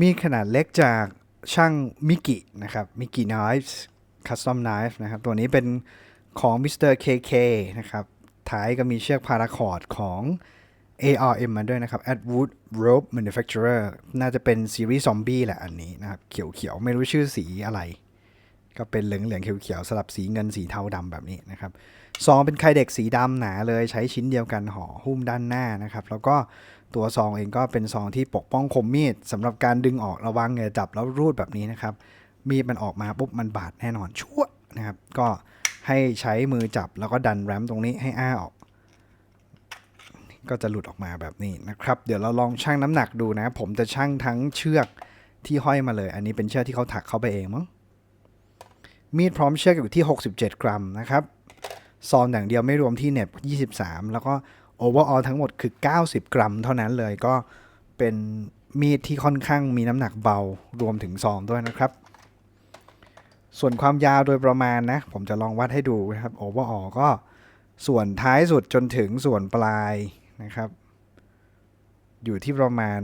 มีขนาดเล็กจากช่างมิกินะครับมิกิไนฟ์คัสตอมไนฟ์นะครับ ตัวนี้เป็นของมิสเตอร์เคเคนะครับท้ายก็มีเชือกพาราคอร์ดของ ARM มาด้วยนะครับ Atwood Rope Manufacturer น่าจะเป็นซีรีส์ซอมบี้แหละอันนี้นะครับ เขียวๆ ไม่รู้ชื่อสีอะไร ก็เป็นเหลืองเหลืองๆเขียวๆสลับสีเงินสีเทาดำแบบนี้นะครับซองเป็นไคเด็กสีดำหนาเลยใช้ชิ้นเดียวกันห่อหุ้มด้านหน้านะครับ แล้วก็ตัวซองเองก็เป็นซองที่ปกป้องคมมีดสำหรับการดึงออกระวังอย่าจับแล้วรูดแบบนี้นะครับ มีดมันออกมาปุ๊บมันบาดแน่นอนชั่วนะครับ ก็ให้ใช้มือจับแล้วก็ดันแรมตรงนี้ให้อ้าออกก็จะหลุดออกมาแบบนี้นะครับ เดี๋ยวเราลองชั่งน้ำหนักดูนะ ผมจะชั่งทั้งเชือกที่ห้อยมาเลย อันนี้เป็นเชือกที่เขาถักเข้าไปเองมั้ง มีดพร้อมเชือกอยู่ที่ 67 กรัมนะครับซองอย่างเดียวไม่รวมที่เน็บ23 แล้วก็โอเวอร์ออลทั้งหมดคือ 90 กรัมเท่านั้นเลยก็เป็นมีดที่ค่อนข้างมีน้ำหนักเบารวมถึงซองด้วยนะครับ ส่วนความยาวโดยประมาณนะ ผมจะลองวัดให้ดูนะครับโอเวอร์ออลก็ส่วนท้ายสุดจนถึงส่วนปลายนะครับ อยู่ที่ประมาณ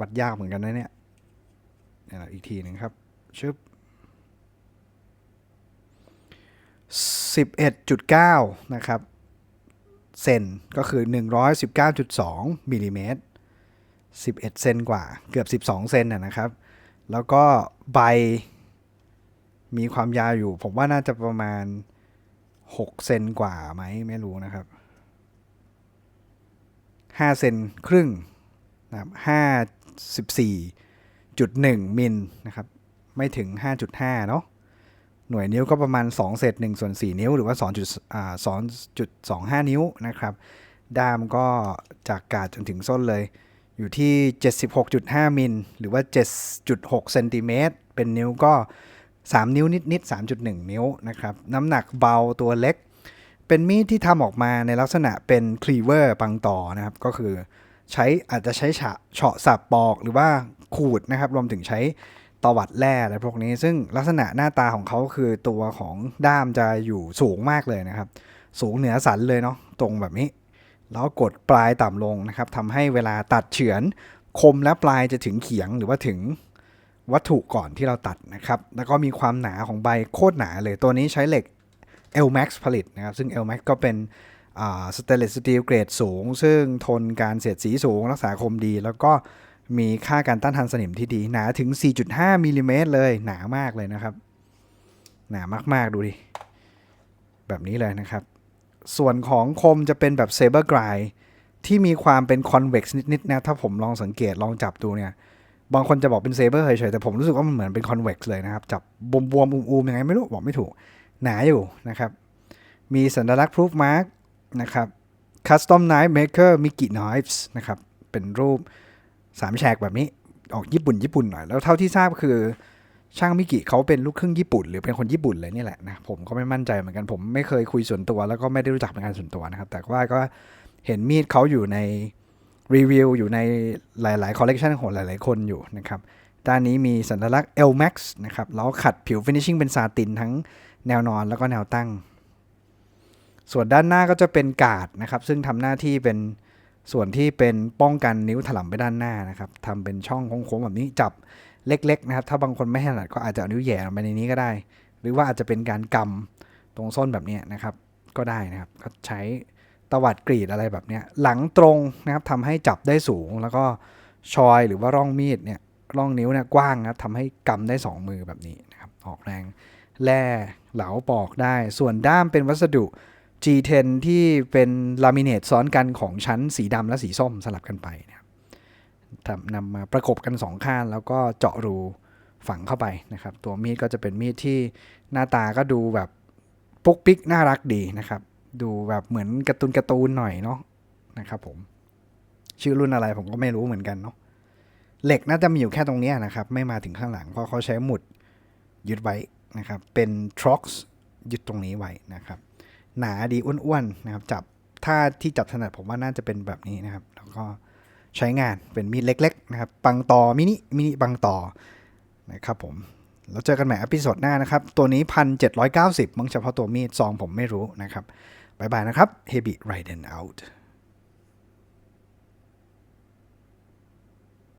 วัดยากเหมือนกันนะเนี่ยอีกทีหนึ่งครับชึบ 11.9 นะครับ เซนก็คือ 119.2มิลลิเมตร11 เซนกว่าเกือบ 12 เซนนะครับ แล้วก็ใบมีความยาวอยู่ ผมว่าน่าจะประมาณ 6 เซนกว่าไหมไม่รู้นะครับ 5 เซนครึ่งนะครับ54.1 มิลนะครับ ไม่ถึง 5.5 เนาะ หน่วยนิ้วก็ประมาณ2เศษ1ส่วน4นิ้ว หรือว่า2จุดอ่า2.25 นิ้วนะครับ ด้ามก็จากกาดจนถึงส้นเลย อยู่ที่ 76.5 มิล หรือว่า 7.6เซนติเมตรเป็นนิ้วก็ 3 นิ้วนิดๆ3.1 นิ้วนะครับ น้ำหนักเบาตัวเล็ก เป็นมีดที่ทำออกมาในลักษณะเป็นคลีเวอร์ปังต่อนะครับ ก็คือใช้อาจจะใช้เฉาะสับปอกหรือว่าขูดนะครับ รวมถึงใช้ ตวัดแร่อะไรพวกนี้ ซึ่งลักษณะหน้าตาของเขาคือตัวของด้ามจะอยู่สูงมากเลยนะครับ สูงเหนือสันเลยเนาะตรงแบบนี้ แล้วกดปลายต่ำลงนะครับทำให้เวลาตัดเฉือน คมและปลายจะถึงเขียงหรือว่าถึงวัตถุก่อนที่เราตัดนะครับ แล้วก็มีความหนาของใบโคตรหนาเลย ตัวนี้ใช้เหล็ก Lmax ผลิตนะครับ ซึ่ง Lmax ก็เป็นสเตนเลสสตีลเกรดสูง ซึ่งทนการเสียดสีสูง รักษาคมดี แล้วก็ มีค่าการต้านทานสนิมที่ดี หนาถึง 4.5มิลลิเมตรเลย หนามากเลยนะครับ หนามาก ๆ ดูดิ แบบนี้เลยนะครับ ส่วนของคมจะเป็นแบบเซเบอร์กรายที่มีความเป็นคอนเว็กซ์นิด ๆ นะ ถ้าผมลองสังเกตลองจับดูเนี่ย บางคนจะบอกเป็นเซเบอร์เฉยๆแต่ผมรู้สึกว่ามันเหมือนเป็นคอนเว็กซ์เลยนะครับ จับบวมๆอูมๆยังไงไม่รู้บอกไม่ถูก หนาอยู่นะครับ มีสัญลักษณ์ proof mark นะครับ custom knife maker Mickey knives นะครับ เป็นรูป สามแฉกแบบนี้ออกญี่ปุ่นญี่ปุ่นหน่อย แล้วเท่าที่ทราบคือ ช่างมิกิเขาเป็นลูกครึ่งญี่ปุ่น หรือเป็นคนญี่ปุ่นเลยนี่แหละนะผมก็ไม่มั่นใจเหมือนกันผมไม่เคยคุยส่วนตัว แล้วก็ไม่ได้รู้จักเป็นการส่วนตัวนะครับ แต่ว่าก็เห็นมีดเขาอยู่ในรีวิวอยู่ในหลายๆคอลเลกชันของหลาย ๆ คนอยู่นะครับด้านนี้มีสัญลักษณ์ L Max นะครับแล้วขัดผิวฟินิชชิ่งเป็นซาตินทั้งแนวนอนแล้วก็แนวตั้ง ส่วนด้านหน้าก็จะเป็นกาดนะครับ ซึ่งทำหน้าที่เป็น ส่วนที่เป็นป้องกันนิ้วถลำไปด้านหน้านะครับทำเป็นช่องโค้งๆแบบนี้จับเล็กๆนะครับ ถ้าบางคนไม่ถนัดก็อาจจะเอานิ้วแหย่ลงไปในนี้ก็ได้ หรือว่าอาจจะเป็นการกำตรงส้นแบบนี้นะครับ ก็ได้นะครับ ก็ใช้ตวัดกรีดอะไรแบบนี้หลังตรงนะครับทำให้จับได้สูง แล้วก็ชอยหรือว่าร่องมีดเนี่ยร่องนิ้วเนี่ยกว้างนะครับทำให้กำได้ 2 มือแบบนี้นะครับออกแรงแล่เหลาปอกได้ ส่วนด้ามเป็นวัสดุ G10 ที่เป็นลามิเนตซ้อนกันของชั้นสีดำและสีส้มสลับกันไปนะครับนำมาประกบกันสองข้างแล้วก็เจาะรูฝังเข้าไปนะครับ ตัวมีดก็จะเป็นมีดที่หน้าตาก็ดูแบบปุ๊กปิ๊กน่ารักดีนะครับ ดูแบบเหมือนการ์ตูนการ์ตูนหน่อยเนาะนะครับผมชื่อรุ่นอะไรผมก็ไม่รู้เหมือนกันเนาะเหล็กน่าจะมีอยู่แค่ตรงนี้นะครับ ไม่มาถึงข้างหลังเพราะเขาใช้หมุดยึดไว้นะครับ เป็นทร็อกซ์ยึดตรงนี้ไว้นะครับ หนาดีอ้วนๆนะครับจับถ้าที่จับถนัดผมว่าน่าจะเป็นแบบนี้นะครับ แล้วก็ใช้งานเป็นมีดเล็ก ๆ นะครับปังต่อมินิมินิปังต่อนะครับผมแล้วเจอกันใหม่อพิโซดหน้านะครับ ตัวนี้พันเจ็ดร้อยเก้าสิบมั้งเฉพาะตัวมีดซองผมไม่รู้นะครับบายบายนะครับ Heavy Riden Out